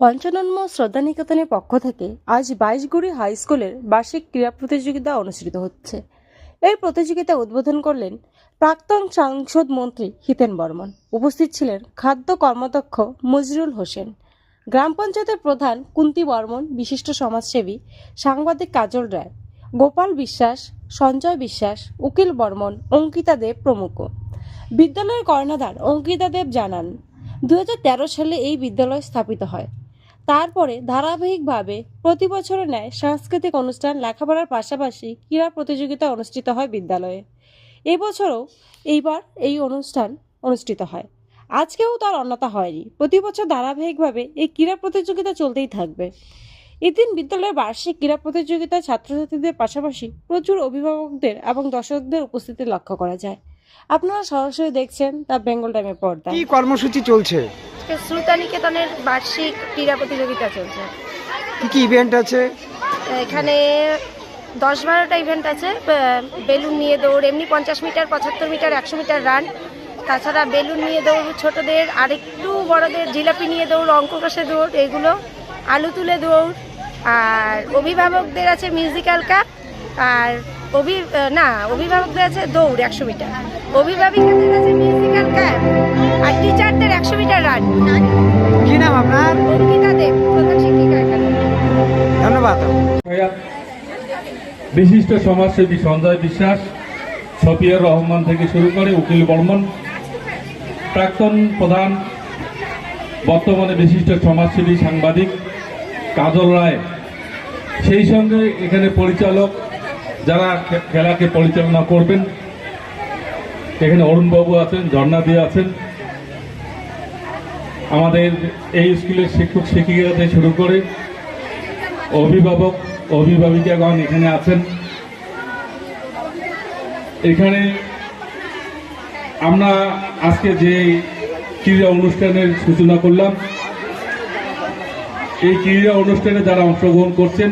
পঞ্চাননম শ্রদ্ধা নিকেতনের পক্ষ থেকে আজ বাইশগুড়ি হাই স্কুলের বার্ষিক ক্রীড়া প্রতিযোগিতা অনুষ্ঠিত হচ্ছে। এই প্রতিযোগিতা উদ্বোধন করলেন প্রাক্তন সাংসদ মন্ত্রী হিতেন বর্মন। উপস্থিত ছিলেন খাদ্য কর্মদক্ষ মজরুল হোসেন। গ্রাম পঞ্চায়েতের প্রধান কুন্তি বর্মন, বিশিষ্ট সমাজসেবী সাংবাদিক কাজল রায়, গোপাল বিশ্বাস, সঞ্জয় বিশ্বাস, উকিল বর্মন, অঙ্কিতা দেব প্রমুখ। বিদ্যালয়ের কর্ণধার অঙ্কিতা দেব জানান দু হাজার তেরো সালে এই বিদ্যালয় স্থাপিত হয়। তারপরে ধারাবাহিকভাবে প্রতি বছরের ন্যায় সাংস্কৃতিক অনুষ্ঠান লেখাপড়ার পাশাপাশি ক্রীড়া প্রতিযোগিতা অনুষ্ঠিত হয় বিদ্যালয়ে। এবছরও এইবার এই অনুষ্ঠান অনুষ্ঠিত হয়। আজকেও তার অন্যতা হয়নি। প্রতি বছর ধারাবাহিকভাবে এই ক্রীড়া প্রতিযোগিতা চলতেই থাকবে। এদিন বিদ্যালয়ের বার্ষিক ক্রীড়া প্রতিযোগিতায় ছাত্রছাত্রীদের পাশাপাশি প্রচুর অভিভাবকদের এবং দর্শকদের উপস্থিতি লক্ষ্য করা যায়। আপনারা সরাসরি দেখছেন দ্য বেঙ্গল টাইমের পর্দা কি কর্মসূচি চলছে? আজকে শ্রুতানিকেতনের বার্ষিক ক্রীড়া প্রতিযোগিতা চলছে। কি কি ইভেন্ট আছে? এখানে দশ বারোটা ইভেন্ট আছে বেলুন নিয়ে দৌড় এমনি পঞ্চাশ মিটার পঁচাত্তর মিটার একশো মিটার রান তাছাড়া বেলুন নিয়ে দৌড় ছোটদের আরেকটু বড়দের জিলাপি নিয়ে দৌড় অঙ্ক কষে দৌড় এগুলো। আলু তুলে দৌড়। আর অভিভাবকদের আছে মিউজিক্যাল কাপ আর অভি না অভিভাবকদের আছে দৌড় একশো মিটার। অভিভাবিকাদের আছে মিউজিক্যাল ক্যাপ আর টিচারদের একশো মিটার রান কি নাম আপনার? অঙ্কিতা দেব প্রধান শিক্ষিকা এখানে। ধন্যবাদ। বিশিষ্ট সমাজসেবী সঞ্জয় বিশ্বাস সফিয়ার রহমান থেকে শুরু করে উকিল বর্মন প্রাক্তন প্রধান বর্তমানে বিশিষ্ট সমাজসেবী সাংবাদিক কাজল রায়। সেই সঙ্গে এখানে পরিচালক যারা খেলাকে পরিচালনা করবেন, এখানে অরুণবাবু আছেন, ঝর্ণাদি আছেন। আমাদের এই স্কুলের শিক্ষক শিক্ষিকা থেকে শুরু করে অভিভাবক, অভিভাবিকাগণ এখানে আছেন। এখানে আমরা আজকে যে ক্রীড়া অনুষ্ঠানের সূচনা করলাম, এই ক্রীড়া অনুষ্ঠানে যারা অংশগ্রহণ করছেন